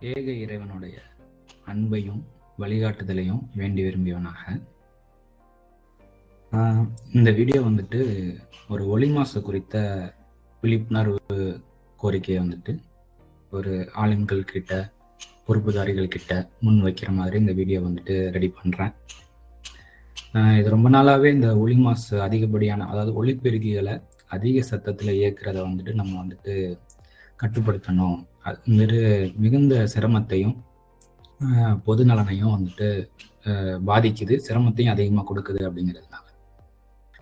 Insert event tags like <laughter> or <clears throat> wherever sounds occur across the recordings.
ஏக இறைவனுடைய அன்பையும் வழிகாட்டுதலையும் வேண்டி விரும்பியவனாக. இந்த வீடியோ வந்துட்டு ஒரு ஒளி மாசு குறித்த விழிப்புணர்வு கோரிக்கையை வந்துட்டு ஒரு ஆளுங்கள் கிட்ட பொறுப்புதாரிகள் கிட்ட முன் வைக்கிற மாதிரி இந்த வீடியோ வந்துட்டு ரெடி பண்ணுறேன் இது ரொம்ப நாளாகவே இந்த ஒளி மாசு அதிகப்படியான அதாவது ஒளிப்பெருகிகளை அதிக சத்தத்தில் இயக்குறத வந்துட்டு நம்ம வந்துட்டு கட்டுப்படுத்தணும். மாரி மிகுந்த சிரமத்தையும் பொது நலனையும் வந்துட்டு பாதிக்குது. சிரமத்தையும் அதிகமாக கொடுக்குது அப்படிங்கிறதுனால.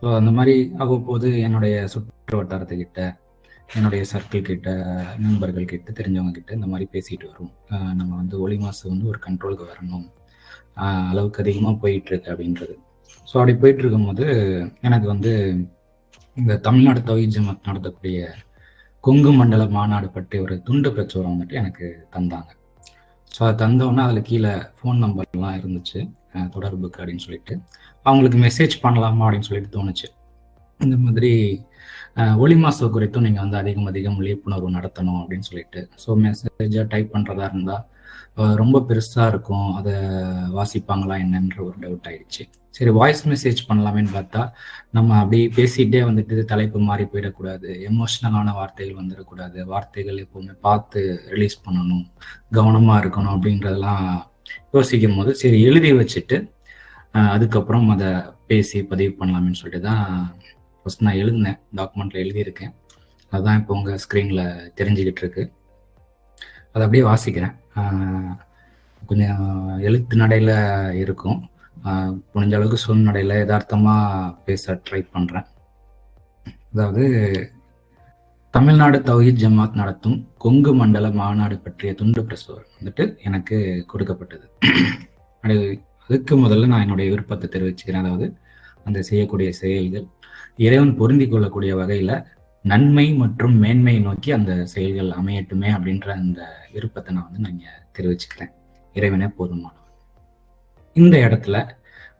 ஸோ அந்த மாதிரி அவ்வப்போது என்னுடைய சுற்று வட்டாரத்துக்கிட்ட என்னுடைய சர்க்கிள் கிட்ட நண்பர்கள் கிட்ட தெரிஞ்சவங்க கிட்ட இந்த மாதிரி பேசிட்டு வரும். நம்ம வந்து ஒளி மாசு வந்து ஒரு கண்ட்ரோலுக்கு வரணும். அளவுக்கு அதிகமாக போயிட்டு இருக்கு அப்படின்றது. ஸோ அப்படி போயிட்டு இருக்கும்போது எனக்கு வந்து இந்த தமிழ்நாடு தௌஹீத் ஜமாத் நடத்தக்கூடிய கொங்கு மண்டல மாநாடு பற்றி ஒரு துண்டு பிரச்சுரம் வந்துட்டு எனக்கு தந்தாங்க. ஸோ அதை தந்தோன்னே அதில் கீழே ஃபோன் நம்பர்லாம் இருந்துச்சு. தொடர்புக்கு அப்படின்னு சொல்லிட்டு. அவங்களுக்கு மெசேஜ் பண்ணலாமா அப்படின்னு சொல்லிட்டு தோணுச்சு. இந்த மாதிரி ஒளி மாசு குறித்தும் நீங்கள் வந்து அதிகம் அதிகம் விழிப்புணர்வு நடத்தணும் அப்படின்னு சொல்லிட்டு. ஸோ மெசேஜாக டைப் பண்ணுறதா இருந்தால் ரொம்ப பெருசாக இருக்கும். அதை வாசிப்பாங்களா என்னன்ற ஒரு டவுட் ஆயிடுச்சு. சரி வாய்ஸ் மெசேஜ் பண்ணலாமேன்னு பார்த்தா நம்ம அப்படி பேசிகிட்டே வந்துட்டு தலைப்பு மாறி போயிடக்கூடாது. எமோஷ்னலான வார்த்தைகள் வந்துடக்கூடாது. வார்த்தைகள் எப்போவுமே பார்த்து ரிலீஸ் பண்ணணும். கவனமாக இருக்கணும் அப்படின்றதெல்லாம் யோசிக்கும் போது சரி எழுதி வச்சுட்டு அதுக்கப்புறம் அதை பேசி பதிவு பண்ணலாமேன்னு சொல்லிட்டு தான் ஃபஸ்ட் நான் எழுதினேன். டாக்குமெண்ட்டில் எழுதியிருக்கேன். அதுதான் இப்போ உங்கள் ஸ்க்ரீனில் தெரிஞ்சுக்கிட்டு இருக்கு. அதை அப்படியே வாசிக்கிறேன். கொஞ்சம் எழுத்து நடையில் இருக்கும். முடிஞ்ச அளவுக்கு சூழ்நடையில் யதார்த்தமாக பேச ட்ரை பண்ணுறேன் அதாவது தமிழ்நாடு தௌஹித் ஜமாத் நடத்தும் கொங்கு மண்டல மாநாடு பற்றிய துண்டு பிரசுரம் வந்துட்டு எனக்கு கொடுக்கப்பட்டது. அது அதுக்கு முதல்ல நான் என்னுடைய விருப்பத்தை தெரிவிச்சுக்கிறேன். அதாவது அந்த செய்யக்கூடிய செயல்கள் இறைவன் பொருந்தி கொள்ளக்கூடிய வகையில் நன்மை மற்றும் மேன்மையை நோக்கி அந்த செயல்கள் அமையட்டுமே அப்படின்ற அந்த விருப்பத்தை நான் வந்து நான் இங்கே தெரிவிச்சுக்கிறேன். இறைவனே போதுமானவன் இந்த இடத்துல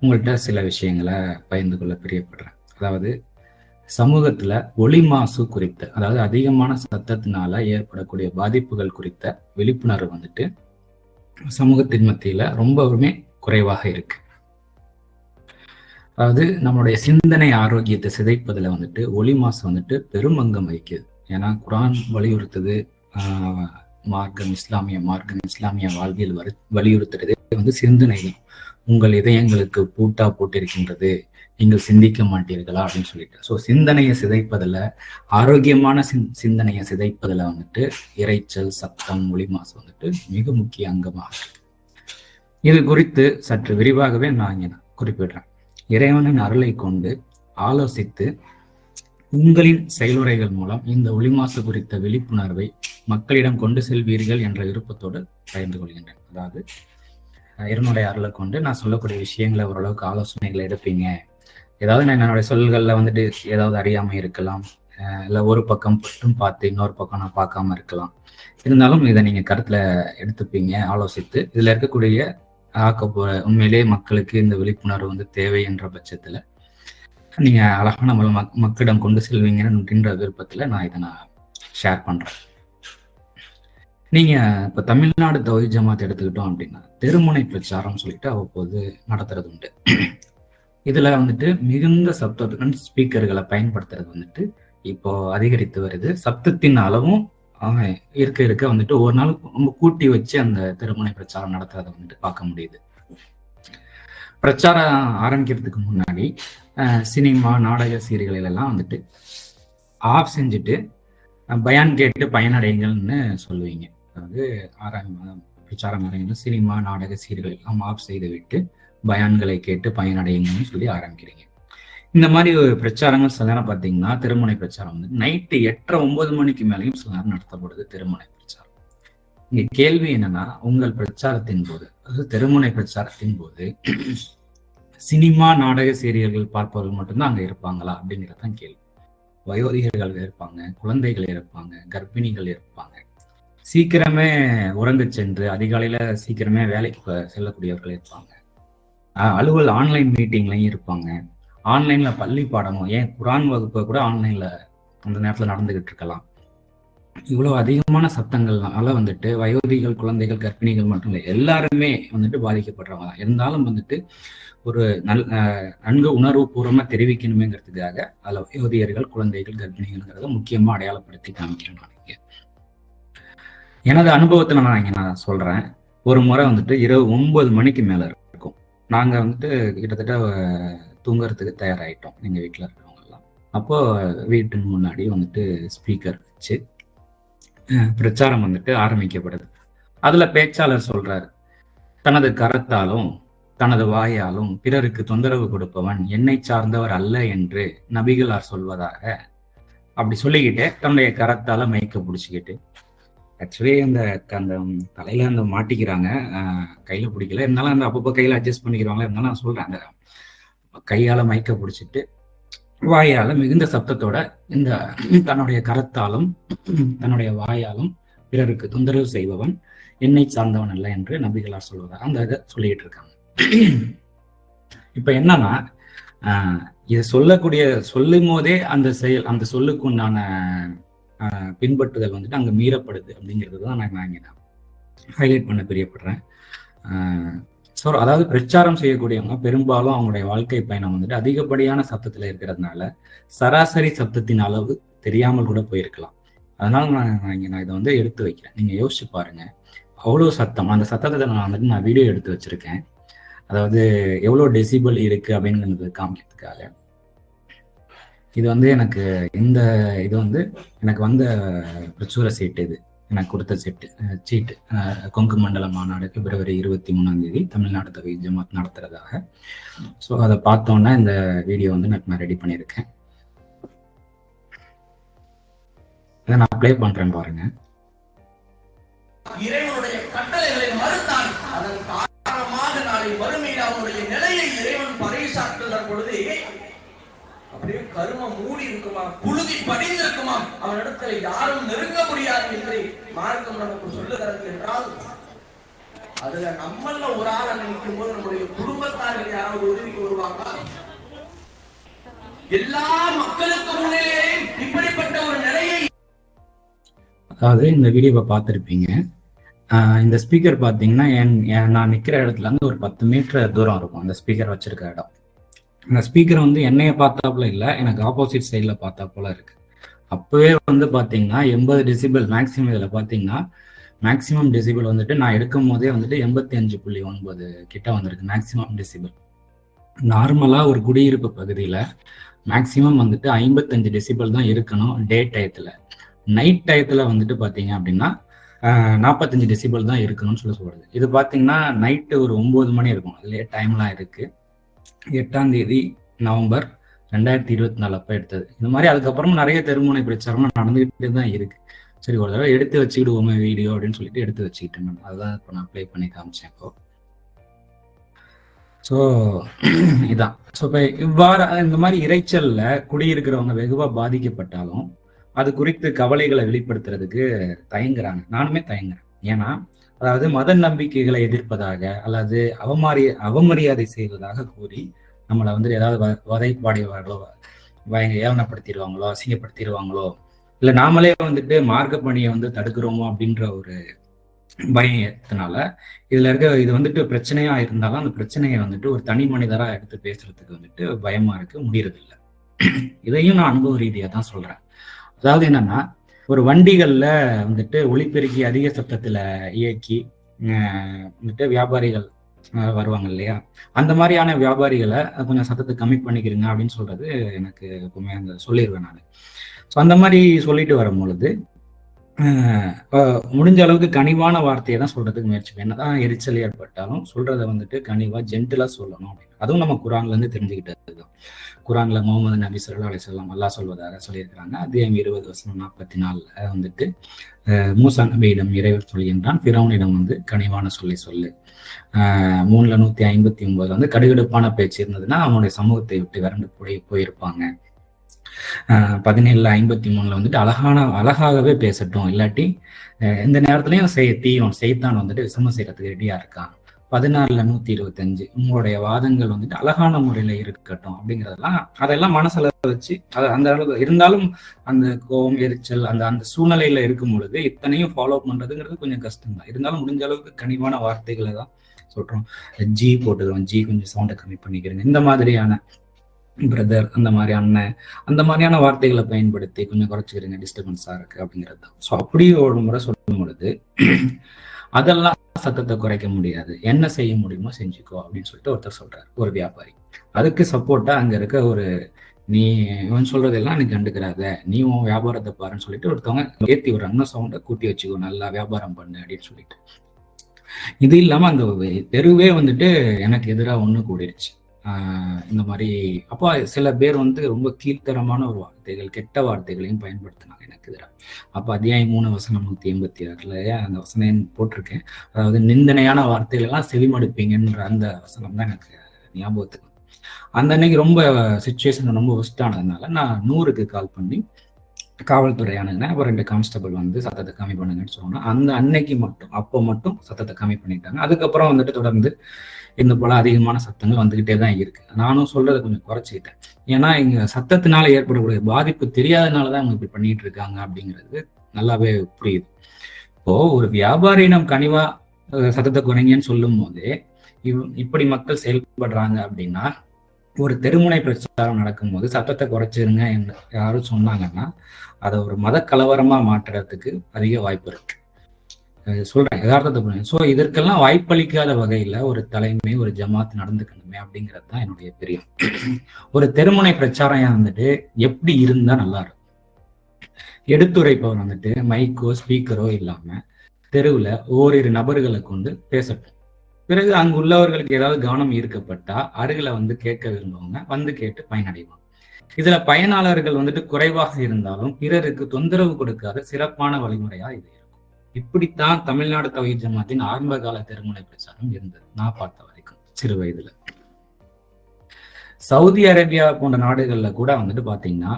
உங்கள்கிட்ட சில விஷயங்களை பகிர்ந்து கொள்ள பிரியப்படுறேன். அதாவது சமூகத்துல ஒளி மாசு குறித்த அதாவது அதிகமான சத்தத்தினால ஏற்படக்கூடிய பாதிப்புகள் குறித்த விழிப்புணர்வு வந்துட்டு சமூகத்தின் மத்தியில ரொம்பவுமே குறைவாக இருக்கு. அதாவது நம்மளுடைய சிந்தனை ஆரோக்கியத்தை சிதைப்பதில் வந்துட்டு ஒளி மாசு வந்துட்டு பெருமங்கம் வகிக்குது. ஏன்னா குரான் வலியுறுத்துது ஆஹ், மார்க்கம் இஸ்லாமிய மார்க்கம் இஸ்லாமிய வாழ்வியல் வரு வலியுறுத்துறது வந்து சிந்தனை தான். உங்கள் இதயங்களுக்கு பூட்டா போட்டிருக்கின்றது நீங்கள் சிந்திக்க மாட்டீர்களா அப்படின்னு சொல்லிட்டு. ஸோ சிந்தனையை சிதைப்பதில் ஆரோக்கியமான சிந் சிந்தனையை சிதைப்பதில் வந்துட்டு இரைச்சல் சத்தம் ஒளி மாசு வந்துட்டு மிக முக்கிய அங்கமாக இருக்கு. இது குறித்து சற்று விரிவாகவே நான் இங்கே குறிப்பிடுறேன். இறைவனின் அருளை கொண்டு ஆலோசித்து உங்களின் செயலுரைகள் மூலம் இந்த ஒளி மாசு குறித்த விழிப்புணர்வை மக்களிடம் கொண்டு செல்வீர்கள் என்ற விருப்பத்தோடு பகிர்ந்து கொள்கின்றேன். அதாவது அஹ், இறைவனுடைய அருளை கொண்டு நான் சொல்லக்கூடிய விஷயங்களை ஓரளவுக்கு ஆலோசனைகளை எடுப்பீங்க. ஏதாவது நான் என்னுடைய சொல்களில் வந்துட்டு ஏதாவது அறியாமல் இருக்கலாம். இல்லை ஒரு பக்கம் மட்டும் பார்த்து இன்னொரு பக்கம் நான் பார்க்காம இருக்கலாம். இருந்தாலும் இதை நீங்கள் கருத்தில் எடுத்துப்பீங்க ஆலோசித்து. இதில் இருக்கக்கூடிய ஆக்கப்போற உண்மையிலேயே மக்களுக்கு இந்த விழிப்புணர்வு வந்து தேவை என்ற பட்சத்துல நீங்க அழகான நம்ம மக் மக்களிடம் கொண்டு செல்வீங்கன்ற விருப்பத்துல நான் இதை நான் ஷேர் பண்றேன். நீங்க இப்ப தமிழ்நாடு தௌஹீத் ஜமாத் எடுத்துக்கிட்டோம் அப்படின்னா தெருமுனை பிரச்சாரம் சொல்லிட்டு அவ்வப்போது நடத்துறது உண்டு. இதுல வந்துட்டு மிகுந்த சப்தத்துடன் ஸ்பீக்கர்களை பயன்படுத்துறது வந்துட்டு இப்போ அதிகரித்து வருது. சப்தத்தின் அளவும் இருக்க இருக்க வந்துட்டு ஒரு நாள் ரொம்ப கூட்டி வச்சு அந்த திருமண பிரச்சாரம் நடத்துறதை வந்துட்டு பார்க்க முடியுது. பிரச்சாரம் ஆரம்பிக்கிறதுக்கு முன்னாடி சினிமா நாடக சீரியல்கள் எல்லாம் வந்துட்டு ஆஃப் செஞ்சுட்டு பயான் கேட்டு பயனடைங்கள்னு சொல்லுவீங்க. அதாவது ஆரம்பி பிரச்சாரம் ஆரம்பிக்கணும் சினிமா நாடக சீர்கள் எல்லாம் ஆஃப் செய்து விட்டு பயான்களை கேட்டு பயனடையுங்கன்னு சொல்லி ஆரம்பிக்கிறீங்க. இந்த மாதிரி ஒரு பிரச்சாரங்கள் சில நேரம் பார்த்தீங்கன்னா திருமுனை பிரச்சாரம் வந்து நைட்டு எட்டரை ஒன்பது மணிக்கு மேலேயும் சில நேரம் நடத்தப்படுது திருமுனை பிரச்சாரம். இங்க கேள்வி என்னன்னா உங்கள் பிரச்சாரத்தின் போது அதாவது திருமுனை பிரச்சாரத்தின் போது சினிமா நாடக சீரியல்கள் பார்ப்பவர்கள் மட்டும்தான் அங்க இருப்பாங்களா அப்படிங்கிறது தான் கேள்வி. வயோதிகர்கள் இருப்பாங்க குழந்தைகள் இருப்பாங்க கர்ப்பிணிகள் இருப்பாங்க. சீக்கிரமே உறங்க சென்று அதிகாலையில சீக்கிரமே வேலைக்கு செல்லக்கூடியவர்கள் இருப்பாங்க. அலுவல் ஆன்லைன் மீட்டிங்லையும் இருப்பாங்க. ஆன்லைன்ல பள்ளி பாடமும் ஏன் குரான் வகுப்பு கூட ஆன்லைன்ல அந்த நேரத்தில் நடந்துகிட்டு இருக்கலாம். இவ்வளவு அதிகமான சத்தங்கள்னால வந்துட்டு வயோதிகள் குழந்தைகள் கர்ப்பிணிகள் மட்டும் இல்லை எல்லாருமே வந்துட்டு பாதிக்கப்படுறவங்க தான். இருந்தாலும் வந்துட்டு ஒரு நல் நன்கு உணர்வு பூர்வமாக தெரிவிக்கணுமேங்கிறதுக்காக அதில் வயோதிகர்கள் குழந்தைகள் கர்ப்பிணிகள்ங்கிறத முக்கியமாக அடையாளப்படுத்தி காமிக்கிறேன் நான் இங்கே. எனது அனுபவத்தில் நான் இங்கே நான் சொல்கிறேன் ஒரு முறை வந்துட்டு இரவு ஒன்பது மணிக்கு மேலே இருக்கும். நாங்கள் வந்துட்டு கிட்டத்தட்ட தூங்குறதுக்கு தயாராயிட்டோம் எங்கள் வீட்டில் இருக்கிறவங்கெல்லாம் அப்போது அப்போ வீட்டின் முன்னாடி வந்துட்டு ஸ்பீக்கர் வச்சு பிரச்சாரம் வந்துட்டு ஆரம்பிக்கப்படுது. அதில் பேச்சாளர் சொல்கிறார் தனது கரத்தாலும் தனது வாயாலும் பிறருக்கு தொந்தரவு கொடுப்பவன் என்னை சார்ந்தவர் அல்ல என்று நபிகளார் சொல்வதாக அப்படி சொல்லிக்கிட்டு தன்னுடைய கரத்தால மயக்க பிடிச்சிக்கிட்டு ஆக்சுவலி அந்த அந்த தலையில அந்த மாட்டிக்கிறாங்க. கையில பிடிக்கல. இருந்தாலும் அந்த அப்பப்போ கையில அட்ஜஸ்ட் பண்ணிக்கிறாங்களா இருந்தாலும் நான் சொல்றேன் அந்த கையால மயக்க பிடிச்சிட்டு வாயால மிகுந்த சப்தத்தோட இந்த தன்னுடைய கரத்தாலும் தன்னுடைய வாயாலும் பிறருக்கு தொந்தரவு செய்பவன் என்னை சார்ந்தவன் அல்ல என்று நபிகளார் சொல்வதாக அந்த இதை சொல்லிட்டு இருக்காங்க. இப்ப என்னன்னா இதை சொல்லக்கூடிய சொல்லும் போதே அந்த செயல் அந்த சொல்லுக்கு உண்டான பின்பற்றுதல் வந்துட்டு அங்க மீறப்படுது அப்படிங்கிறது தான் நான் நான் இங்கே ஹைலைட் பண்ண பிரியப்படுறேன். ஸோ அதாவது பிரச்சாரம் செய்யக்கூடியவங்க பெரும்பாலும் அவங்களுடைய வாழ்க்கை பயணம் வந்துட்டு அதிகப்படியான சத்தத்தில் இருக்கிறதுனால சராசரி சத்தத்தின் அளவு தெரியாமல் கூட போயிருக்கலாம். அதனால நான் இங்கே நான் இதை வந்து எடுத்து வைக்கிறேன். நீங்கள் யோசிச்சு பாருங்க. அவ்வளோ சத்தம். அந்த சத்தத்தை நான் வந்துட்டு நான் வீடியோ எடுத்து வச்சிருக்கேன். அதாவது எவ்வளோ டெசிபிள் இருக்கு அப்படிங்கிறது காமிக்கிறதுக்காக. இது வந்து எனக்கு இந்த இது வந்து எனக்கு வந்த பிரச்சுர சீட்டு இது. எனக்கு கொடுத்த சீட்டு சீட்டு கொங்கு மண்டல மாநாடு பிப்ரவரி இருபத்தி மூணாம் தேதி தமிழ்நாடு தவி ஜமாத் நடத்துறதாக. ஸோ அதை பார்த்தோன்னா இந்த வீடியோ வந்து நான் ரெடி பண்ணியிருக்கேன். இதை நான் அப்ளை பண்றேன் பாருங்க. இறைவனுடைய கட்டளைகளை மறுத்தான் அதன் காரணமாக நாளை வறுமையில் அவனுடைய நிலையை இறைவன் பறைசாற்றுகிற பொழுது அப்படியே கரும மூடி இருக்குமா? புழுதி படி அவனிடத்துல யாரும் நெருங்க முடியாது என்று மார்க்கம் நமக்கு சொல்லுகிறது என்றால் அதுல நம்மள ஒரு ஆள் நினைக்கும் போது நம்முடைய குடும்பத்தார்கள் யாராவது உதவிக்கு வருவாங்க எல்லா மக்களுக்கு முன்னிலே இப்படிப்பட்ட ஒரு நிலையை அதாவது இந்த வீடியோவை பார்த்துருப்பீங்க. இந்த ஸ்பீக்கர் பார்த்தீங்கன்னா என் நான் நிற்கிற இடத்துல இருந்து ஒரு பத்து மீட்டர் தூரம் இருக்கும். அந்த ஸ்பீக்கர் வச்சிருக்க இடம். அந்த ஸ்பீக்கர் வந்து என்னைய பார்த்தாப்புல இல்லை எனக்கு ஆப்போசிட் சைடில் பார்த்தா போல இருக்குது அப்பவே வந்து பார்த்தீங்கன்னா எண்பது டெசிபிள் மேக்ஸிமம் இதில் பார்த்தீங்கன்னா மேக்ஸிமம் டெசிபிள் வந்துட்டு நான் எடுக்கும் போதே வந்துட்டு எண்பத்தி அஞ்சு புள்ளி ஒன்பது கிட்ட வந்திருக்கு மேக்ஸிமம் டெசிபிள் நார்மலாக ஒரு குடியிருப்பு பகுதியில் மேக்ஸிமம் வந்துட்டு ஐம்பத்தஞ்சு டெசிபிள் தான் இருக்கணும் டே டயத்தில். நைட் டயத்தில் வந்துட்டு பார்த்தீங்க அப்படின்னா நாற்பத்தஞ்சு டெசிபிள் தான் இருக்கணும்னு சொல்லி சொல்கிறது இது பார்த்தீங்கன்னா நைட்டு ஒரு ஒம்பது மணி இருக்கும். லேட் டைம்லாம் இருக்குது எட்டாம் தேதி நவம்பர் ரெண்டாயிரத்தி இருபத்தி நாலு அப்போ எடுத்தது. இந்த மாதிரி அதுக்கப்புறமும் நிறைய தெருமுனை பிரச்சாரம் நடந்துகிட்டே தான் இருக்கு. சரி ஒரு தடவை எடுத்து வச்சுக்கிடுவோமே வீடியோ அப்படின்னு சொல்லிட்டு எடுத்து வச்சுக்கிட்டேன் நான். அதுதான் இப்போ நான் ப்ளே பண்ணி காமிச்சேன் இப்போ. ஸோ <clears throat> இதான். ஸோ இப்போ இவ்வாறு இந்த மாதிரி இறைச்சலில் குடியிருக்கிறவங்க வெகுவாக பாதிக்கப்பட்டாலும் அது குறித்து கவலைகளை வெளிப்படுத்துறதுக்கு தயங்குறாங்க. நானுமே தயங்குறேன். ஏன்னா அதாவது மத நம்பிக்கைகளை எதிர்ப்பதாக அல்லது அவமாரிய அவமரியாதை செய்வதாக கூறி நம்மளை வந்து ஏதாவது வதைப்பாடிவார்களோ ஏவனப்படுத்திடுவாங்களோ அசிங்கப்படுத்திடுவாங்களோ இல்லை நாமளே வந்துட்டு மார்க்க பணியை வந்து தடுக்கிறோமோ அப்படின்ற ஒரு பயத்தினால இதுல இருக்க இது வந்துட்டு பிரச்சனையா இருந்தாலும் அந்த பிரச்சனையை வந்துட்டு ஒரு தனி மனிதரா எடுத்து பேசுறதுக்கு வந்துட்டு பயமா இருக்கு முடியறதில்லை. இதையும் நான் அனுபவ ரீதியா தான் சொல்றேன். அதாவது என்னன்னா ஒரு வண்டிகள்ல வந்துட்டு ஒளிப்பெருக்கி அதிக சத்தத்துல இயக்கி வந்துட்டு வியாபாரிகள் வருவாங்க இல்லையா? அந்த மாதிரியான வியாபாரிகளை கொஞ்சம் சத்தத்தை கம்மி பண்ணிக்கிறீங்க அப்படின்னு சொல்றது எனக்கு எப்பவுமே அந்த சொல்லிடுவேன் நான். ஸோ அந்த மாதிரி சொல்லிட்டு வரும் பொழுது முடிஞ்ச அளவுக்கு கனிவான வார்த்தையை தான் சொல்றதுக்கு முயற்சி என்னதான் எரிச்சல் ஏற்பட்டாலும் சொல்றத வந்துட்டு கனிவா ஜென்டிலா சொல்லணும் அப்படின்னு. அதுவும் நம்ம குரான்ல இருந்து தெரிஞ்சுக்கிட்டது தான். குரான்ல முகமது நபி சொல்லா அலி சொல்லாம் அல்லா சொல்வதாக சொல்லியிருக்கிறாங்க. அத்தியாயம் இருபது வருஷம் நாற்பத்தி நாலுல வந்துட்டு மூசா நபியிடம் இறைவர் சொல்கின்றான் பிறவனிடம் வந்து கனிவான சொல்லி சொல்லு. மூணுல நூத்தி ஐம்பத்தி ஒன்பதுல வந்து கடுகடுப்பான பேச்சு இருந்ததுன்னா அவனுடைய சமூகத்தை விட்டு விரண்டு போய் போயிருப்பாங்க. பதினேழுல ஐம்பத்தி மூணுல வந்துட்டு அழகான அழகாகவே பேசட்டும். இல்லாட்டி எந்த நேரத்துலயும் செய் தீயும் செய்தான் வந்துட்டு விசமம் செய்யறதுக்கு ரெடியா இருக்கான். பதினாறுல நூத்தி இருபத்தஞ்சு உங்களுடைய வாதங்கள் வந்துட்டு அழகான முறையில இருக்கட்டும் அப்படிங்கறதெல்லாம் அதெல்லாம் மனசுல வச்சு அது அந்த அளவு இருந்தாலும் அந்த கோபம் எரிச்சல் அந்த அந்த சூழ்நிலையில இருக்கும் பொழுது இத்தனையும் ஃபாலோ பண்றதுங்கிறது கொஞ்சம் கஷ்டம் தான் இருந்தாலும் முடிஞ்ச அளவுக்கு கனிவான வார்த்தைகளை தான் சொல்றோம். ஜி போட்டுக்கிறோம். ஜி கொஞ்சம் சவுண்டை கம்மி பண்ணிக்கிறேங்க. இந்த மாதிரியான பிரதர் அந்த மாதிரி அண்ணன் அந்த மாதிரியான வார்த்தைகளை பயன்படுத்தி கொஞ்சம் குறைச்சிக்கிறீங்க டிஸ்டர்பன்ஸா இருக்கு அப்படிங்கிறது தான். ஸோ அப்படி ஒரு முறை சொல்லும் பொழுது அதெல்லாம் சத்தத்தை குறைக்க முடியாது. என்ன செய்ய முடியுமோ செஞ்சுக்கோ அப்படின்னு சொல்லிட்டு ஒருத்தர் சொல்றாரு ஒரு வியாபாரி. அதுக்கு சப்போர்ட்டா அங்க இருக்க ஒரு நீ இவன் சொல்றதெல்லாம் நீ கண்டுக்கிறாத. நீ உன் வியாபாரத்தை பாருன்னு சொல்லிட்டு ஒருத்தவங்க ஏற்றி ஒரு அண்ணன் சவுண்டை கூட்டி வச்சுக்கோ நல்லா வியாபாரம் பண்ணு அப்படின்னு சொல்லிட்டு. இது இல்லாம அந்த தெருவே வந்துட்டு எனக்கு எதிராக ஒண்ணு கூடிடுச்சு இந்த மாதிரி அப்போ சில பேர் வந்து ரொம்ப கீழ்த்தரமான ஒரு வார்த்தைகள் கெட்ட வார்த்தைகளையும் பயன்படுத்தினாங்க எனக்கு எதிராக அப்போ அத்தியாயம் மூணு வசனம் நூத்தி எண்பத்தி ஆறுல அந்த வசனம் போட்டிருக்கேன். அதாவது நிந்தனையான வார்த்தைகள் எல்லாம் செவிமடுப்பீங்கன்ற அந்த வசனம் தான் எனக்கு ஞாபகத்துக்கு அந்த அன்னைக்கு ரொம்ப சுச்சுவேஷன் ரொம்ப ஒஸ்டானதுனால நான் நூறுக்கு கால் பண்ணி காவல்துறை அணுகினேன் அப்போ ரெண்டு கான்ஸ்டபிள் வந்து சத்தத்தை கம்மி பண்ணுங்கன்னு சொன்னோம் அந்த அன்னைக்கு மட்டும் அப்போ மட்டும் சத்தத்தை கம்மி பண்ணிட்டாங்க. அதுக்கப்புறம் வந்துட்டு தொடர்ந்து இந்த போல அதிகமான சத்தங்கள் வந்துகிட்டே தான் இருக்கு. நானும் சொல்றதை கொஞ்சம் குறைச்சிக்கிட்டேன். ஏன்னா இங்க சத்தத்தினால ஏற்படக்கூடிய பாதிப்பு தெரியாதனால தான் அவங்க இப்படி பண்ணிட்டு இருக்காங்க அப்படிங்கிறது நல்லாவே புரியுது. இப்போ ஒரு வியாபாரியிடம் கனிவா சத்தத்தை குறைங்கன்னு சொல்லும் போதே இவ் இப்படி மக்கள் செயல்படுறாங்க அப்படின்னா ஒரு தெருமுனை பிரச்சாரம் நடக்கும்போது சத்தத்தை குறைச்சிருங்க என்று யாரும் சொன்னாங்கன்னா அதை ஒரு மத கலவரமா மாற்றுறதுக்கு அதிக வாய்ப்பு இருக்கு. சொல்றேன் யதார்த்தத்தை ஸோ இதற்கெல்லாம் வாய்ப்பளிக்காத வகையில ஒரு தலைமை ஒரு ஜமாத் நடந்துக்கணுமே அப்படிங்கிறது தான் என்னுடைய பிரியம். ஒரு தெருமுனை பிரச்சாரம் வந்துட்டு எப்படி இருந்தா நல்லா இருக்கும்? எடுத்துரைப்பவர் வந்துட்டு மைக்கோ ஸ்பீக்கரோ இல்லாம தெருவுல ஓரிரு நபர்களை கொண்டு பேசட்டும். பிறகு அங்கு உள்ளவர்களுக்கு ஏதாவது கவனம் ஈர்க்கப்பட்டா அருகில வந்து கேட்க விரும்புவங்க வந்து கேட்டு பயனடைவாங்க. இதுல பயனாளர்கள் வந்துட்டு குறைவாக இருந்தாலும் பிறருக்கு தொந்தரவு கொடுக்காத சிறப்பான வழிமுறையா இது இருக்கும். இப்படித்தான் தமிழ்நாடு தொகை ஜமாத்தின் ஆரம்ப கால திருமண பிரச்சாரம் இருந்தது. நான் பார்த்த வரைக்கும் சிறு வயதுல. சவுதி அரேபியா போன்ற நாடுகள்ல கூட வந்துட்டு பாத்தீங்கன்னா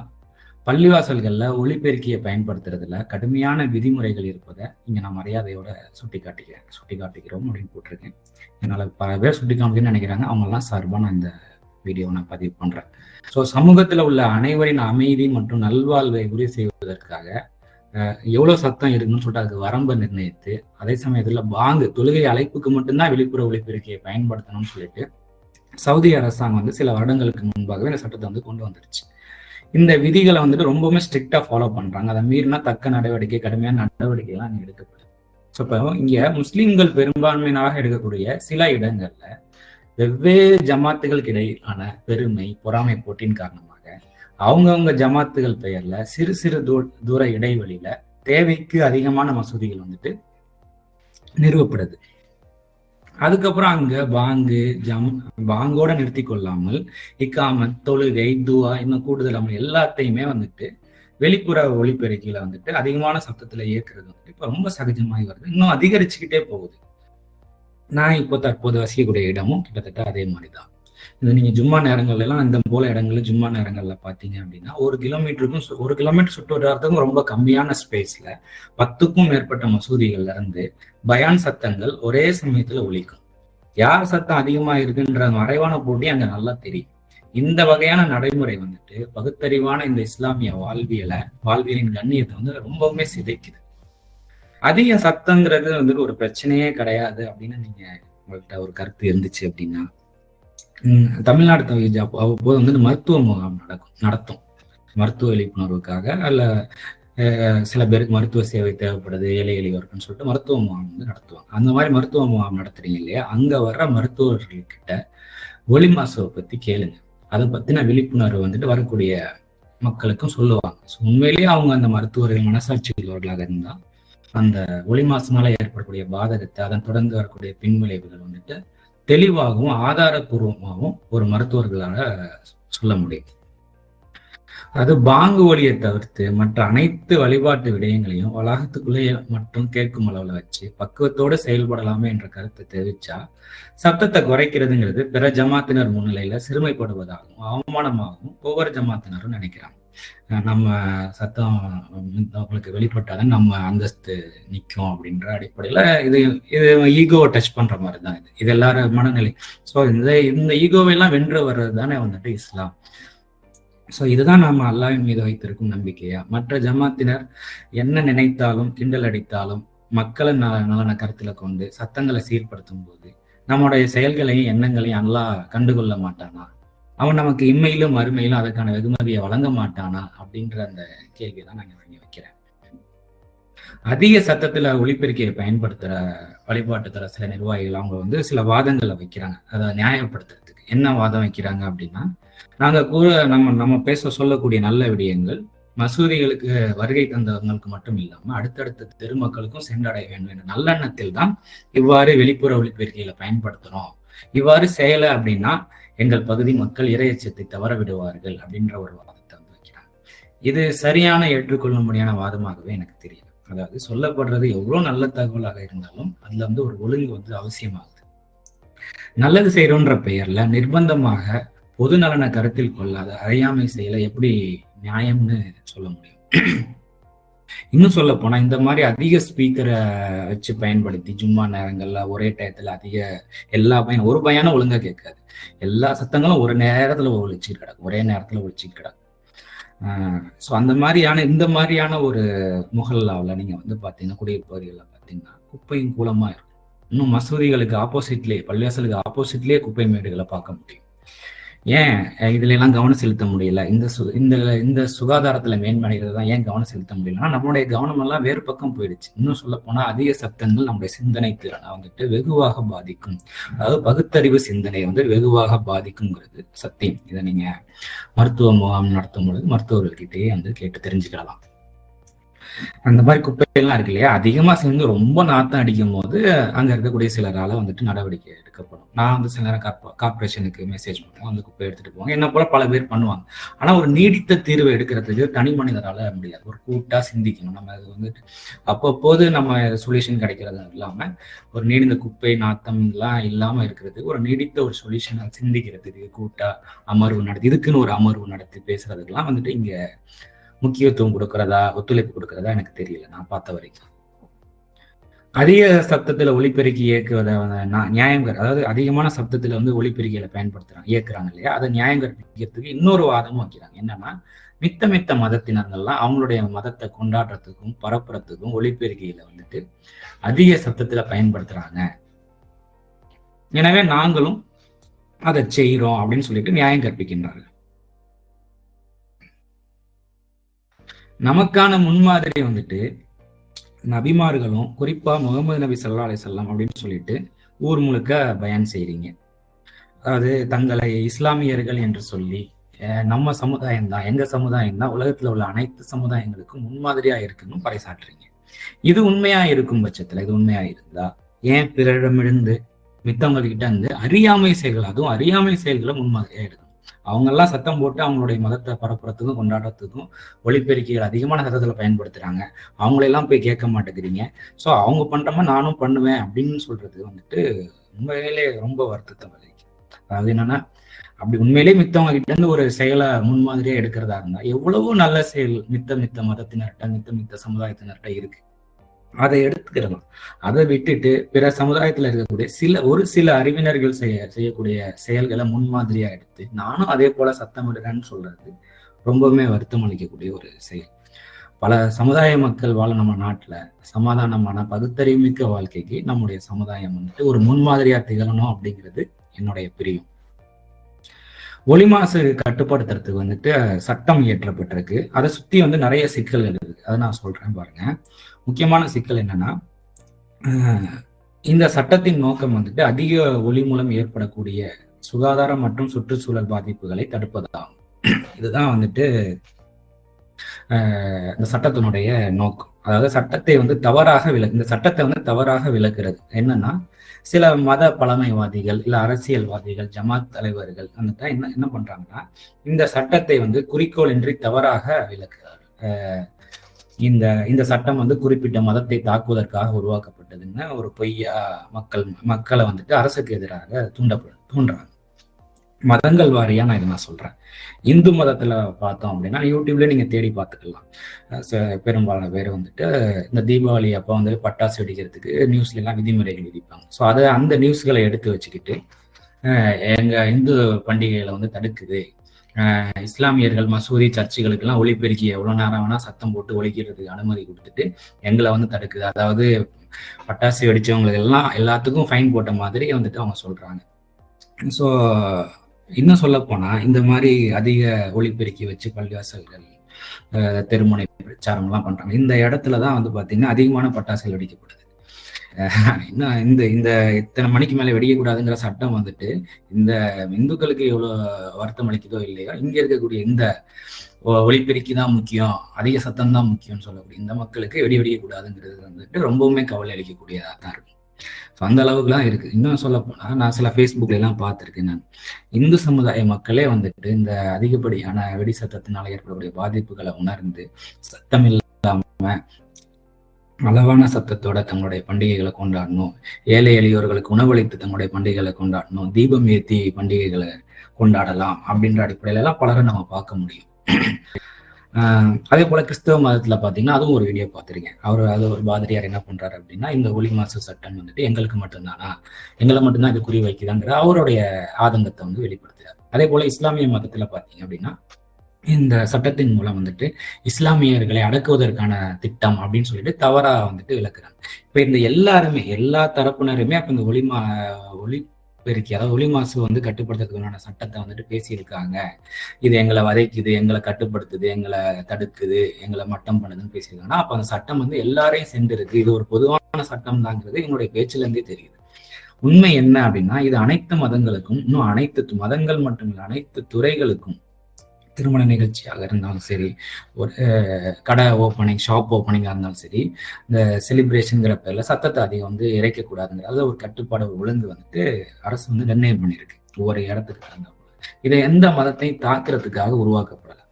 பள்ளிவாசல்களில் ஒளிபெருக்கியை பயன்படுத்துறதுல கடுமையான விதிமுறைகள் இருப்பதை இங்கே நான் மரியாதையோட சுட்டி காட்டிக்கிறேன் சுட்டி காட்டிக்கிறோம் அப்படின்னு போட்டிருக்கேன். என்னால் பல பேர் சுட்டி காமிக்கணும்னு நினைக்கிறாங்க. அவங்கெல்லாம் சார்பாக நான் இந்த வீடியோ நான் பதிவு பண்ணுறேன் ஸோ சமூகத்தில் உள்ள அனைவரின் அமைதி மற்றும் நல்வாழ்வை உறுதி செய்வதற்காக எவ்வளோ சத்தம் இருக்குன்னு சொல்லிட்டு அதுக்கு வரம்பை நிர்ணயித்து அதே சமயத்தில் பாங்கு தொழுகை அழைப்புக்கு மட்டும்தான் வெளிப்புற ஒளிபெருக்கியை பயன்படுத்தணும்னு சொல்லிட்டு சவுதி அரசாங்கம் வந்து சில வருடங்களுக்கு முன்பாகவே இந்த சட்டத்தை வந்து கொண்டு வந்துருச்சு. இந்த விதிகளை வந்துட்டு ரொம்பவுமே ஸ்ட்ரிக்டா ஃபாலோ பண்றாங்க. அதை மீறினா தக்க நடவடிக்கை கடுமையான நடவடிக்கை எல்லாம் எடுக்கப்படுது ஸோ இப்போ இங்க முஸ்லிம்கள் பெரும்பான்மையினராக எடுக்கக்கூடிய சில இடங்கள்ல வெவ்வேறு ஜமாத்துகளுக்கு இடையிலான பெருமை பொறாமை போட்டியின் காரணமாக அவங்கவங்க ஜமாத்துகள் பெயர்ல சிறு சிறு தூ தூர இடைவெளியில தேவைக்கு அதிகமான மசூதிகள் வந்துட்டு நிறுவப்படுது. அதுக்கப்புறம் அங்க பாங்கு ஜம் பாங்கோட நிறுத்தி கொள்ளாமல் இக்காமத் தொழுகை துவா இன்னும் கூடுதல் அமல் எல்லாத்தையுமே வந்துட்டு வெளிப்புற ஒளிப்பெருக்கியில வந்துட்டு அதிகமான சத்தத்துல இயக்குறது வந்துட்டு இப்ப ரொம்ப சகஜமாகி வருது. இன்னும் அதிகரிச்சுக்கிட்டே போகுது. நான் இப்போ தற்போது வசிக்கக்கூடிய இடமும் கிட்டத்தட்ட அதே மாதிரி தான் இது நீங்க ஜும்மா நேரங்கள்ல எல்லாம் இந்த போல இடங்கள்ல ஜும்மா நேரங்கள்ல பாத்தீங்க அப்படின்னா ஒரு கிலோமீட்டருக்கும் ஒரு கிலோமீட்டர் சுட்டு வர்றதுக்கும் ரொம்ப கம்மியான ஸ்பேஸ்ல பத்துக்கும் மேற்பட்ட மசூதிகள்ல இருந்து பயான் சத்தங்கள் ஒரே சமயத்துல ஒழிக்கும் யார் சத்தம் அதிகமா இருக்குன்ற மறைவான போட்டி அங்க நல்லா தெரியும். இந்த வகையான நடைமுறை வந்துட்டு பகுத்தறிவான இந்த இஸ்லாமிய வாழ்வியலை வாழ்வியலின் கண்ணியத்தை வந்து ரொம்பவுமே சிதைக்குது. அதிக சத்தங்கிறது வந்துட்டு ஒரு பிரச்சனையே கிடையாது அப்படின்னு நீங்க உங்கள்கிட்ட ஒரு கருத்து இருந்துச்சு அப்படின்னா தமிழ்நாடு தவிர ஜாப் அவ்வப்போது வந்து மருத்துவ முகாம் நடக்கும் நடத்தும். மருத்துவ விழிப்புணர்வுக்காக அல்ல சில பேருக்கு மருத்துவ சேவை தேவைப்படுது ஏழை எளியவர்கள்னு சொல்லிட்டு மருத்துவ முகாம் வந்து நடத்துவாங்க. அந்த மாதிரி மருத்துவ முகாம் நடத்துறீங்க இல்லையா? அங்கே வர்ற மருத்துவர்கள்கிட்ட ஒளி மாசுவை பத்தி கேளுங்க. அதை பத்தின விழிப்புணர்வு வந்துட்டு வரக்கூடிய மக்களுக்கும் சொல்லுவாங்க. ஸோ உண்மையிலேயே அவங்க அந்த மருத்துவர்கள் மனசாட்சி உள்ளவர்களாக இருந்தால் அந்த ஒளி மாசுனால ஏற்படக்கூடிய பாதகத்தை அதன் தொடர்ந்து வரக்கூடிய பின்விளைவுகள் வந்துட்டு தெளிவாகவும் ஆதாரபூர்வமாகவும் ஒரு மருத்துவர்களால் சொல்ல முடியும். அது பாங்கு வழியை தவிர்த்து மற்ற அனைத்து வழிபாட்டு விடயங்களையும் வளாகத்துக்குள்ளேயே மட்டும் கேட்கும் அளவுல வச்சு பக்குவத்தோடு செயல்படலாமே என்ற கருத்தை தெரிவிச்சா சத்தத்தை குறைக்கிறதுங்கிறது பிற ஜமாத்தினர் முன்னிலையில சிறுமைப்படுவதாகவும் அவமானமாகவும் ஒவ்வொரு ஜமாத்தினரும் நினைக்கிறாங்க. நம்ம சத்தம் அவங்களுக்கு வெளிப்பட்டாதான் நம்ம அந்தஸ்து நிற்கும் அப்படின்ற அடிப்படையில் இது இது ஈகோவை டச் பண்ற மாதிரி தான் இது. இது எல்லாரும் மனநிலை. ஸோ இந்த இந்த ஈகோவெல்லாம் வென்று வர்றது தானே வந்துட்டு இஸ்லாம். ஸோ இதுதான் நாம் அல்லாவின் மீது வைத்திருக்கும் நம்பிக்கையா? மற்ற ஜமாத்தினர் என்ன நினைத்தாலும் கிண்டல் அடித்தாலும் மக்களை நல நலன கருத்தில் கொண்டு சத்தங்களை சீர்படுத்தும் போது நம்முடைய செயல்களையும் எண்ணங்களையும் அல்லாஹ் கண்டுகொள்ள மாட்டானா? அவன் நமக்கு இம்மையிலும் மறுமையிலும் அதற்கான வெகுமதியை வழங்க மாட்டானா அப்படின்ற அந்த கேள்வியை தான் நான் இங்க வைக்கிறேன். அதிக சத்தத்துல ஒளிப்பெருக்கியை பயன்படுத்துற வழிபாட்டு தர சில நிர்வாகிகள் அவங்க வந்து சில வாதங்களை வைக்கிறாங்க. அதை நியாயப்படுத்துறதுக்கு. என்ன வாதம் வைக்கிறாங்க அப்படின்னா நாங்க கூட நம்ம நம்ம பேச சொல்லக்கூடிய நல்ல விடயங்கள் மசூதிகளுக்கு வருகை தந்தவங்களுக்கு மட்டும் இல்லாம அடுத்தடுத்த தெருமக்களுக்கும் சென்றடைய வேண்டும் என்ற நல்லெண்ணத்தில் தான் இவ்வாறு வெளிப்புற ஒளிப்பெருக்கையில பயன்படுத்துறோம். இவ்வாறு செய்யலை அப்படின்னா எங்கள் பகுதி மக்கள் இரையச்சத்தை தவற விடுவார்கள் அப்படின்ற ஒரு வாதத்தை வந்து வைக்கிறாங்க. இது சரியான ஏற்றுக்கொள்ள முடியான வாதமாகவே எனக்கு தெரியல அதாவது சொல்லப்படுறது எவ்வளவு நல்ல தகவலாக இருந்தாலும் அதுல வந்து ஒரு ஒழுங்கு வந்து அவசியமாகுது. நல்லது செய்யறோன்ற பெயர்ல நிர்பந்தமாக பொது நலனை கருத்தில் கொள்ளாத அறியாமை செயலை எப்படி நியாயம்னு சொல்ல முடியும்? இன்னும் சொல்ல போனா இந்த மாதிரி அதிக ஸ்பீக்கரை வச்சு பயன்படுத்தி ஜும்மா நேரங்கள்ல ஒரே டயத்துல அதிக எல்லா பையனும் ஒரு பையனும் ஒழுங்கா கேட்காது. எல்லா சத்தங்களும் ஒரு நேரத்துல ஒழிச்சு கிடக்கும் ஒரே நேரத்துல ஒழிச்சு கிடக்கும் ஸோ அந்த மாதிரியான இந்த மாதிரியான ஒரு முகல்லாவில் நீங்க வந்து பாத்தீங்கன்னா குடியிருப்பவர்களில் பார்த்தீங்கன்னா குப்பையும் கூலமா இருக்கும். இன்னும் மசூதிகளுக்கு ஆப்போசிட்லேயே பள்ளிவாசலுக்கு ஆப்போசிட்லேயே குப்பை மேடுகளை பார்க்க முடியும். ஏன் இதுல எல்லாம் கவனம் செலுத்த முடியல? இந்த சு இந்த இந்த சுகாதாரத்துல மேன்மடைகிறது தான் ஏன் கவனம் செலுத்த முடியலன்னா நம்மளுடைய கவனம் எல்லாம் வேறு பக்கம் போயிடுச்சு. இன்னும் சொல்ல போனா அதிக சத்தங்கள் நம்முடைய சிந்தனை திறனை வந்துட்டு வெகுவாக பாதிக்கும். அதாவது பகுத்தறிவு சிந்தனை வந்து வெகுவாக பாதிக்குங்கிறது சத்தியம். இதை நீங்க மருத்துவ முகாம் நடத்தும் பொழுது மருத்துவர்கள்கிட்டயே வந்து கேட்டு தெரிஞ்சுக்கலாம் அந்த மாதிரி குப்பைகள்லாம் இருக்கு இல்லையா? அதிகமா சேர்ந்து ரொம்ப நாத்தம் அடிக்கும் போது அங்க இருக்கக்கூடிய சிலரால வந்துட்டு நடவடிக்கை எடுக்கப்படும். நான் வந்து சில நேரம் கார்பரேஷனுக்கு மெசேஜ் பண்ணுவோம். அந்த குப்பை எடுத்துட்டு போவாங்க என்ன போல பல பேர் பண்ணுவாங்க. ஆனா ஒரு நீடித்த தீர்வு எடுக்கிறதுக்கு தனி மனிதரால முடியாது. ஒரு கூட்டா சிந்திக்கணும். நம்ம அது வந்துட்டு அப்பப்போது நம்ம சொல்யூஷன் கிடைக்கிறது இல்லாம ஒரு நீடிந்த குப்பை நாத்தம் எல்லாம் இல்லாம இருக்கிறது ஒரு நீடித்த ஒரு சொல்யூஷனை சிந்திக்கிறதுக்கு கூட்டா அமர்வு நடத்தி இதுக்குன்னு ஒரு அமர்வு நடத்தி பேசுறதுக்கெல்லாம் வந்துட்டு இங்க முக்கியத்துவம் கொடுக்கறதா ஒத்துழைப்பு கொடுக்கறதா எனக்கு தெரியல நான் பார்த்த வரைக்கும். அதிக சப்தத்துல ஒளிப்பெருக்கி இயக்குவதை நியாயங்கர் அதாவது அதிகமான சப்தத்துல வந்து ஒளிப்பெருக்கிகளை பயன்படுத்துறாங்க இயக்குறாங்க இல்லையா? அதை நியாயம் கற்பிக்கிறதுக்கு இன்னொரு வாதமும் வைக்கிறாங்க. என்னன்னா மித்த மித்த மதத்தினர்கள்லாம் அவங்களுடைய மதத்தை கொண்டாடுறதுக்கும் பரப்புறதுக்கும் ஒளிப்பெருக்கிகளை வந்துட்டு அதிக சப்தத்தில் பயன்படுத்துறாங்க. எனவே நாங்களும் அதை செய்கிறோம் அப்படின்னு சொல்லிட்டு நியாயம் கற்பிக்கின்றார்கள். நமக்கான முன்மாதிரி வந்துட்டு நபிமார்களும் குறிப்பா முகமது நபி சல்லா அலி சொல்லாம் அப்படின்னு சொல்லிட்டு ஊர் முழுக்க பயன் செய்றீங்க. அதாவது தங்களை இஸ்லாமியர்கள் என்று சொல்லி நம்ம சமுதாயம் தான் எங்க சமுதாயம் தான் உலகத்துல உள்ள அனைத்து சமுதாயங்களுக்கும் முன்மாதிரியா இருக்குன்னு பறைசாற்றுறீங்க. இது உண்மையா இருக்கும் பட்சத்துல இது உண்மையா இருந்தா ஏன் பிறரிடமிருந்து மித்தவங்க கிட்ட இருந்து அறியாமை செயல்கள் அதுவும் அறியாமை செயல்களை முன்மாதிரியா எடுக்கணும். அவங்கெல்லாம் சத்தம் போட்டு அவங்களுடைய மதத்தை பரப்புறதுக்கும் கொண்டாடுறதுக்கும் ஒளிப்பெருக்கிகள் அதிகமான சத்தத்தில் பயன்படுத்துகிறாங்க அவங்களெல்லாம் போய் கேட்க மாட்டேங்கிறீங்க. ஸோ அவங்க பண்ணுறமா நானும் பண்ணுவேன் அப்படின்னு சொல்கிறது வந்துட்டு உண்மையிலே ரொம்ப வருத்தத்தை விளைவிக்கும் அதாவது என்னன்னா அப்படி உண்மையிலே மித்தவங்க கிட்ட இருந்து ஒரு செயலை முன்மாதிரியா எடுக்கிறதா இருந்தா எவ்வளவோ நல்ல செயல் மித்த மித்த மதத்தினர்கிட்ட மித்த மித்த சமுதாயத்தினர்கிட்ட இருக்கு. அதை எடுத்துக்கிறணும். அதை விட்டுட்டு பிற சமுதாயத்துல இருக்கக்கூடிய சில ஒரு சில அறிவினர்கள் செய்ய செய்யக்கூடிய செயல்களை முன்மாதிரியா எடுத்து நானும் அதே போல சத்தமிடுறேன்னு சொல்றது ரொம்பவுமே வருத்தம் அளிக்கக்கூடிய ஒரு செயல். பல சமுதாய மக்கள் வாழ நம்ம நாட்டுல சமாதானமான பகுத்தறிவுமிக்க வாழ்க்கைக்கு நம்முடைய சமுதாயம் வந்துட்டு ஒரு முன்மாதிரியா திகழணும் அப்படிங்கிறது என்னுடைய பிரியம். ஒளி மாசு கட்டுப்படுத்துறதுக்கு வந்துட்டு சட்டம் இயற்றப்பட்டிருக்கு. அதை சுற்றி வந்து நிறைய சிக்கல்கள் இருக்குது. அதை நான் சொல்கிறேன் பாருங்க. முக்கியமான சிக்கல் என்னன்னா இந்த சட்டத்தின் நோக்கம் வந்துட்டு அதிக ஒளி மூலம் ஏற்படக்கூடிய சுகாதாரம் மற்றும் சுற்றுச்சூழல் பாதிப்புகளை தடுப்பதாகும். இதுதான் வந்துட்டு இந்த சட்டத்தினுடைய நோக்கம். அதாவது சட்டத்தை வந்து தவறாக விளக்கு இந்த சட்டத்தை வந்து தவறாக விளக்குறது. என்னன்னா சில மத பழமைவாதிகள் இல்ல அரசியல்வாதிகள் ஜமாத் தலைவர்கள் வந்துட்டா என்ன என்ன பண்றாங்கன்னா இந்த சட்டத்தை வந்து குறிக்கோள் இன்றி தவறாக விளக்குகிறார் இந்த இந்த சட்டம் வந்து குறிப்பிட்ட மதத்தை தாக்குவதற்காக உருவாக்கப்பட்டதுன்னு ஒரு பொய்யா மக்கள் மக்களை வந்துட்டு அரசுக்கு எதிராக தூண்டப்படும் தூண்டுறாங்க. மதங்கள் வாரியா நான் இதை நான் சொல்றேன். இந்து மதத்துல பார்த்தோம் அப்படின்னா யூடியூப்ல நீங்க தேடி பார்த்துக்கலாம். ச- பெரும்பாலான பேர் வந்துட்டு இந்த தீபாவளி அப்போ வந்து பட்டாசு வெடிக்கிறதுக்கு நியூஸ்ல எல்லாம் விதிமுறைகள் விதிப்பாங்க. ஸோ அதை அந்த நியூஸ்களை எடுத்து வச்சுக்கிட்டு எங்க இந்து பண்டிகைகளை வந்து தடுக்குது. இஸ்லாமியர்கள் மசூதி சர்ச்சுகளுக்கெல்லாம் ஒளிபெருக்கி எவ்வளவு நேரம் வேணா சத்தம் போட்டு ஒழிக்கிறதுக்கு அனுமதி கொடுத்துட்டு எங்களை வந்து தடுக்குது. அதாவது பட்டாசு வெடிச்சவங்களுக்கு எல்லாம் எல்லாத்துக்கும் ஃபைன் போட்ட மாதிரி வந்துட்டு அவங்க சொல்றாங்க. ஸோ இன்னும் சொல்ல போனா இந்த மாதிரி அதிக ஒளிபெருக்கி வச்சு பள்ளிவாசல்கள் தெருமுனை தெருமுனை பிரச்சாரம்லாம் பண்றாங்க. இந்த இடத்துல தான் வந்து பாத்தீங்கன்னா அதிகமான பட்டாசுகள் வெடிக்கப்படுது. இன்னும் இந்த இந்த இத்தனை மணிக்கு மேல வெடிக்கக்கூடாதுங்கிற சட்டம் வந்துட்டு இந்த இந்துக்களுக்கு எவ்வளவு வருத்தம் அளிக்குதோ இல்லையோ இங்க இருக்கக்கூடிய இந்த ஒ- தான் முக்கியம் அதிக சத்தம் தான் முக்கியம்னு சொல்லக்கூடிய இந்த மக்களுக்கு வெடி வெடிக்கக்கூடாதுங்கிறது வந்துட்டு ரொம்பவுமே கவலை அளிக்கக்கூடியதாக தான் இருக்கும். ஸோ அந்த அளவுக்குலாம் இருக்கு. இன்னும் சொல்ல போனால் நான் சில ஃபேஸ்புக்லாம் பார்த்துருக்கேன் நான். இந்து சமுதாய மக்களே வந்துட்டு இந்த அதிகப்படியான வெடி சத்தத்தினால ஏற்படக்கூடிய பாதிப்புகளை உணர்ந்து சத்தம் இல்லாம அளவான சத்தத்தோட தங்களுடைய பண்டிகைகளை கொண்டாடணும். ஏழை எளியோர்களுக்கு உணவளித்து தங்களுடைய பண்டிகைகளை கொண்டாடணும். தீபம் ஏத்தி பண்டிகைகளை கொண்டாடலாம் அப்படின்ற அடிப்படையில எல்லாம் பலரை நம்ம பார்க்க முடியும். அதே போல கிறிஸ்தவ மதத்துல பாத்தீங்கன்னா அதுவும் ஒரு வீடியோ பார்த்திருக்கேன். அவர் அது ஒரு பாதிரியார் என்ன பண்றாரு அப்படின்னா இந்த ஒளி மாசு சட்டம் வந்துட்டு எங்களுக்கு மட்டும்தானா? எங்களை மட்டும்தான் இது குறி வைக்குதாங்கிற அவருடைய ஆதங்கத்தை வந்து வெளிப்படுத்துறாரு. அதே போல இஸ்லாமிய மதத்துல பாத்தீங்க அப்படின்னா இந்த சட்டத்தின் மூலம் வந்துட்டு இஸ்லாமியர்களை அடக்குவதற்கான திட்டம் அப்படின்னு சொல்லிட்டு தவறா வந்துட்டு விளக்குறாங்க. இப்ப இந்த எல்லாருமே எல்லா தரப்பினருமே அப்ப இந்த ஒளி மா ஒளி பெருக்கி அதாவது ஒளி மாசு வந்து கட்டுப்படுத்துறதுக்கான சட்டத்தை வந்துட்டு பேசியிருக்காங்க. இது எங்களை வதைக்குது எங்களை கட்டுப்படுத்துது எங்களை தடுக்குது எங்களை மட்டம் பண்ணுதுன்னு பேசியிருக்காங்கன்னா அப்ப அந்த சட்டம் வந்து எல்லாரையும் சென்றிருக்கு. இது ஒரு பொதுவான சட்டம் தாங்கிறது என்னுடைய பேச்சுல இருந்தே தெரியுது. உண்மை என்ன அப்படின்னா இது அனைத்து மதங்களுக்கும் இன்னும் அனைத்து மதங்கள் மட்டுமில்லை அனைத்து துறைகளுக்கும் திருமண நிகழ்ச்சியாக இருந்தாலும் சரி ஒரு கடை ஓப்பனிங் ஷாப் ஓப்பனிங்காக இருந்தாலும் சரி இந்த செலிப்ரேஷனுங்கிற பேரில் சத்தத்தை அதிகம் வந்து இறைக்கக்கூடாதுங்கிற அது ஒரு கட்டுப்பாடு ஒரு ஒழுங்கு வந்துட்டு அரசு வந்து நிர்ணயம் பண்ணியிருக்கு. ஒவ்வொரு இடத்துக்கு தகுந்த இதை எந்த மதத்தையும் தாக்குறதுக்காக உருவாக்கப்படலை.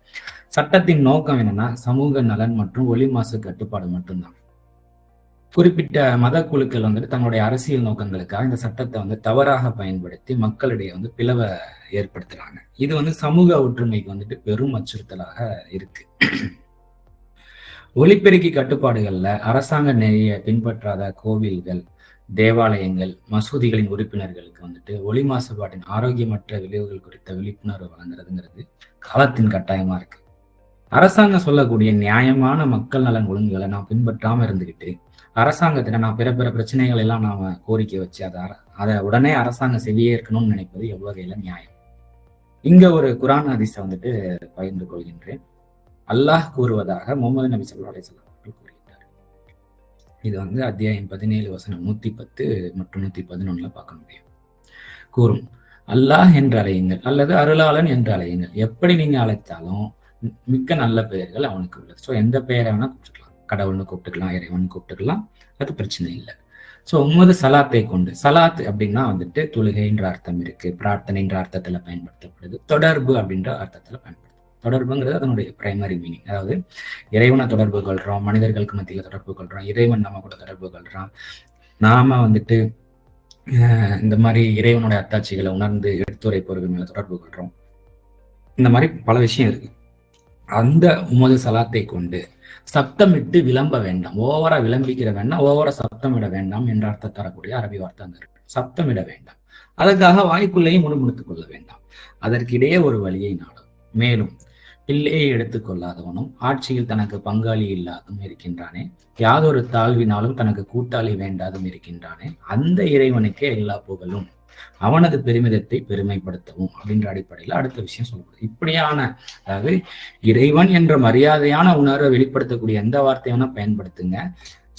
சட்டத்தின் நோக்கம் என்னன்னா சமூக நலன் மற்றும் ஒளி மாசு கட்டுப்பாடு மட்டும்தான். குறிப்பிட்ட மத குழுக்கள் வந்துட்டு தங்களுடைய அரசியல் நோக்கங்களுக்காக இந்த சட்டத்தை வந்து தவறாக பயன்படுத்தி மக்களிடையே வந்து பிளவை ஏற்படுத்துறாங்க. இது வந்து சமூக ஒற்றுமைக்கு வந்துட்டு பெரும் அச்சுறுத்தலாக இருக்கு. ஒளிப்பெருக்கி கட்டுப்பாடுகளில் அரசாங்க நெறிய பின்பற்றாத கோவில்கள் தேவாலயங்கள் மசூதிகளின் உறுப்பினர்களுக்கு வந்துட்டு ஒளி மாசுபாட்டின் ஆரோக்கியமற்ற விளைவுகள் குறித்த விழிப்புணர்வு வழங்குறதுங்கிறது காலத்தின் கட்டாயமா இருக்கு. அரசாங்கம் சொல்லக்கூடிய நியாயமான மக்கள் நலன் ஒழுங்குகளை நான் பின்பற்றாம இருந்துகிட்டு அரசாங்கத்திட்ட நான் பிற பிற பிரச்சனைகள் எல்லாம் நாம கோரிக்கை வச்சு அதை அதை உடனே அரசாங்கம் செவியேற்கணும்னு நினைப்பது எவ்வகையில நியாயம். இங்க ஒரு குரான் ஹதீஸை வந்துட்டு பகிர்ந்து கொள்கின்றேன். அல்லாஹ் கூறுவதாக முகமது நபி ஸல்லல்லாஹு அவர்கள் கூறுகின்றார். இது வந்து அத்தியாயம் பதினேழு வசனம் நூத்தி பத்து மற்றும் நூத்தி பதினொன்னுல பார்க்க முடியும். கூறும் அல்லாஹ் என்று அழையுங்கள் அல்லது அருளாளன் என்று அழையுங்கள். எப்படி நீங்க அழைத்தாலும் மிக்க நல்ல பெயர்கள் அவனுக்கு உள்ளது. ஸோ எந்த பெயரை வேணா கூப்பிட்டுக்கலாம். கடவுள்னு கூப்பிட்டுக்கலாம் இறைவன் கூப்பிட்டுக்கலாம் அது பிரச்சனை இல்லை. ஸோ உமது சலாத்தை கொண்டு சலாத் அப்படின்னா வந்துட்டு தொழுகைன்ற அர்த்தம் இருக்கு பிரார்த்தனைன்ற அர்த்தத்தில் பயன்படுத்தப்படுது தொடர்பு அப்படின்ற அர்த்தத்தில் பயன்படுது. தொடர்புங்கிறது அதனுடைய பிரைமரி மீனிங் அதாவது இறைவனை தொடர்பு கொள்றோம் மனிதர்களுக்கு மத்தியில் தொடர்பு கொள்றோம் இறைவன் நம்ம கூட தொடர்பு கொள்கிறோம் நாம வந்துட்டு இந்த மாதிரி இறைவனுடைய அத்தாட்சிகளை உணர்ந்து எடுத்துரைப்பவர்கள் மேல தொடர்பு கொள்றோம். இந்த மாதிரி பல விஷயம் இருக்கு. அந்த உமது சலாத்தை கொண்டு சப்தமிட்டு விளம்ப வேண்டாம். ஓவரா விளம்பிக்கிற வேண்டாம் ஓவரா சப்தமிட வேண்டாம் என்ற அர்த்தம் தரக்கூடிய அரபி வார்த்தை அங்க இருக்கு. சப்தமிட வேண்டாம். அதற்காக வாய்க்குள்ளேயும் முணுமுணுத்துக் கொள்ள வேண்டாம். அதற்கிடையே ஒரு வழியை நாடும். மேலும் பிள்ளையை எடுத்துக்கொள்ளாதவனும் ஆட்சியில் தனக்கு பங்காளி இல்லாதும் இருக்கின்றானே யாதொரு தாழ்வினாலும் தனக்கு கூட்டாளி வேண்டாதும் இருக்கின்றானே அந்த இறைவனுக்கே எல்லா புகழும். அவனது பெருமிதத்தை பெருமைப்படுத்தவும் அப்படின்ற அடிப்படையில் அடுத்த விஷயம் சொல்லப்படுது. இப்படியான அதாவது இறைவன் என்ற மரியாதையான உணர்வை வெளிப்படுத்தக்கூடிய எந்த வார்த்தை வேணா பயன்படுத்துங்க.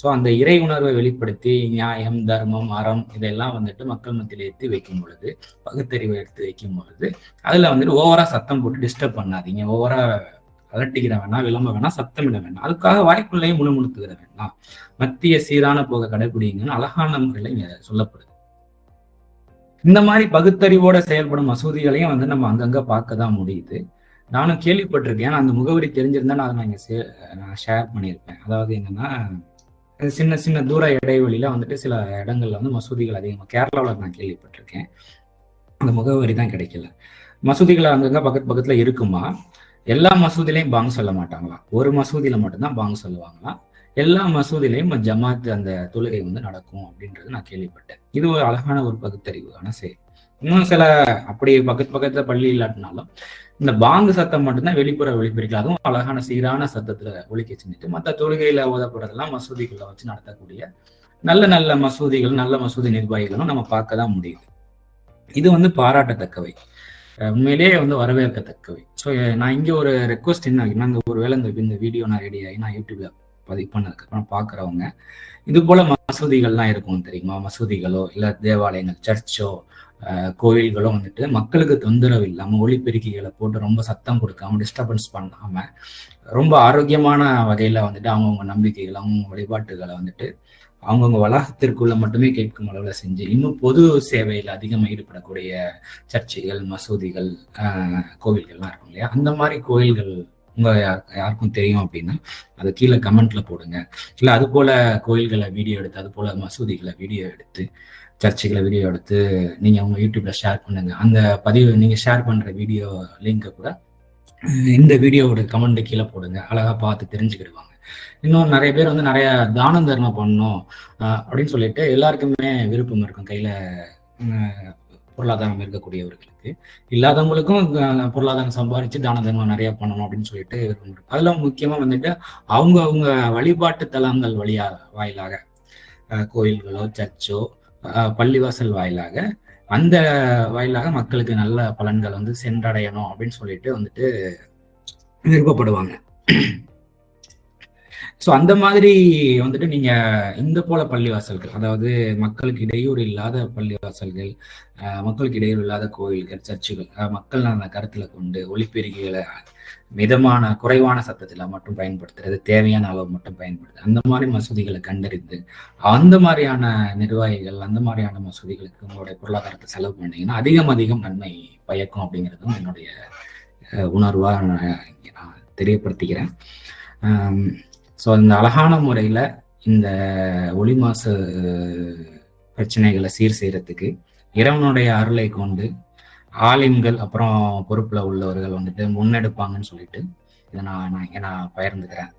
ஸோ அந்த இறை உணர்வை வெளிப்படுத்தி நியாயம் தர்மம் அறம் இதெல்லாம் வந்துட்டு மக்கள் மத்தியில் எடுத்து வைக்கும் பொழுது பகுத்தறிவை எடுத்து வைக்கும் பொழுது அதுல வந்துட்டு ஓவரா சத்தம் போட்டு டிஸ்டர்ப் பண்ணாதீங்க. ஓவரா அலட்டிக்கிற வேணாம் விளம்ப வேணாம் சத்தமிட வேண்டாம் அதுக்காக வாய்க்குள்ளேயும் முணுமுணுத்துக்கிற வேண்டாம் மத்திய சீரான போக கடைபிடிங்கன்னு அழகான முறையில் இங்க சொல்லப்படுது. இந்த மாதிரி பகுத்தறிவோட செயல்படும் மசூதிகளையும் வந்து நம்ம அங்கங்க பார்க்க தான் முடியுது. நானும் கேள்விப்பட்டிருக்கேன். அந்த முகவரி தெரிஞ்சிருந்தா நான் அதை நான் இங்கே நான் ஷேர் பண்ணியிருப்பேன். அதாவது என்னன்னா சின்ன சின்ன தூர இடைவெளியில வந்துட்டு சில இடங்கள்ல வந்து மசூதிகள் அதிகமாக கேரளாவில் நான் கேள்விப்பட்டிருக்கேன். அந்த முகவரி தான் கிடைக்கல. மசூதிகள் அங்கங்க பக்கத்து பக்கத்துல இருக்குமா? எல்லா மசூதிலையும் பாங் சொல்ல மாட்டாங்களா? ஒரு மசூதியில மட்டும்தான் பாங் சொல்லுவாங்களாம் எல்லா மசூதிலையும் ஜமாத் அந்த தொழுகை வந்து நடக்கும் அப்படின்றது நான் கேள்விப்பட்டேன். இது ஒரு அழகான ஒரு பகுத்தறிவு செயல். சரி இன்னும் சில அப்படி பக்கத்து பக்கத்துல பள்ளி இல்லாட்டினாலும் இந்த பாங்கு சத்தம் மட்டும்தான் வெளிப்புற ஒளிபெருக்கல அதுவும் அழகான சீரான சத்தத்துல ஒழிக்க செஞ்சுட்டு மற்ற தொழுகையில ஓதப்படுறதெல்லாம் மசூதிக்குள்ள வச்சு நடத்தக்கூடிய நல்ல நல்ல மசூதிகள் நல்ல மசூதி நிர்வாகிகளும் நம்ம பார்க்க தான் முடியுது. இது வந்து பாராட்டத்தக்கவை. உண்மையிலேயே வந்து வரவேற்கத்தக்கவை. ஸோ நான் இங்கே ஒரு ரெக்வஸ்ட் என்ன நாங்கள் ஒரு வேளை இந்த இந்த வீடியோ நான் ரெடி ஆகி நான் யூடியூப்ல பதிவு பண்ணதுக்கப்புறம் பார்க்குறவங்க இது போல மசூதிகள்லாம் இருக்கும் தெரியுமா? மசூதிகளோ இல்லை தேவாலயங்கள் சர்ச்சோ கோவில்களோ வந்துட்டு மக்களுக்கு தொந்தரவு இல்லாமல் ஒளிப்பெருக்கிகளை போட்டு ரொம்ப சத்தம் கொடுக்காம டிஸ்டர்பன்ஸ் பண்ணாம ரொம்ப ஆரோக்கியமான வகையில வந்துட்டு அவங்கவுங்க நம்பிக்கைகள் அவங்கவுங்க வழிபாட்டுகளை வந்துட்டு அவங்கவுங்க வளாகத்திற்குள்ள மட்டுமே கேட்கும் அளவில் செஞ்சு இன்னும் பொது சேவையில் அதிகமாக ஈடுபடக்கூடிய சர்ச்சைகள் மசூதிகள் கோவில்கள்லாம் இருக்கும் இல்லையா? அந்த மாதிரி கோயில்கள் உங்க யாருக்கும் தெரியும் அப்படின்னா அதை கீழே கமெண்ட்ல போடுங்க. இல்லை அது போல கோயில்களை வீடியோ எடுத்து அது போல மசூதிகளை வீடியோ எடுத்து சர்ச்சுகளை வீடியோ எடுத்து நீங்க உங்க யூடியூப்ல ஷேர் பண்ணுங்க. அந்த பதிவு நீங்க ஷேர் பண்ற வீடியோ லிங்கை கூட இந்த வீடியோவோட கமெண்ட் கீழே போடுங்க. அழகா பார்த்து தெரிஞ்சுக்கிடுவாங்க. இன்னும் நிறைய பேர் வந்து நிறைய தானம் தர்மம் பண்ணணும் அப்படின்னு சொல்லிட்டு எல்லாருக்குமே விருப்பம் இருக்கும். கையில பொருளாதாரம் இருக்கக்கூடியவர்களுக்கு. இல்லாதவங்களுக்கும் பொருளாதாரம் சம்பாதிச்சு தான தர்மம் நிறைய பண்ணணும் அப்படின்னு சொல்லிட்டு அதுல முக்கியமா வந்துட்டு அவங்க அவங்க வழிபாட்டு தலங்கள் வழியா வாயிலாக கோயில்களோ சர்ச்சோ பள்ளிவாசல் வாயிலாக அந்த வாயிலாக மக்களுக்கு நல்ல பலன்கள் வந்து சென்றடையணும் அப்படின்னு சொல்லிட்டு வந்துட்டு விருப்பப்படுவாங்க. ஸோ அந்த மாதிரி வந்துட்டு நீங்க இந்த போல பள்ளிவாசல்கள் அதாவது மக்களுக்கு இடையூறு இல்லாத பள்ளிவாசல்கள் மக்களுக்கு இடையூறு இல்லாத கோயில்கள் சர்ச்சுகள் மக்கள் அந்த கருத்துல கொண்டு ஒளிப்பெருக்கிகளை மிதமான குறைவான சத்தத்தில் மட்டும் பயன்படுத்துறது தேவையான அளவு மட்டும் பயன்படுத்து அந்த மாதிரி மசூதிகளை கண்டறிந்து அந்த மாதிரியான நிர்வாகிகள் அந்த மாதிரியான மசூதிகளுக்கு உங்களுடைய பொருளாதாரத்தை செலவு பண்ணீங்கன்னா அதிகம் அதிகம் நன்மை பயக்கும் அப்படிங்கிறதும் என்னுடைய உணர்வாக நான் தெரியப்படுத்திக்கிறேன். ஸோ அந்த அழகான முறையில் இந்த ஒளி மாசு பிரச்சனைகளை சீர் செய்கிறதுக்கு இறைவனுடைய அருளை கொண்டு ஆலிம்கள் அப்புறம் பொறுப்பில் உள்ளவர்கள் வந்துட்டு முன்னெடுப்பாங்கன்னு சொல்லிட்டு இதை நான் நான் நான் பகிர்ந்துக்கிறேன்.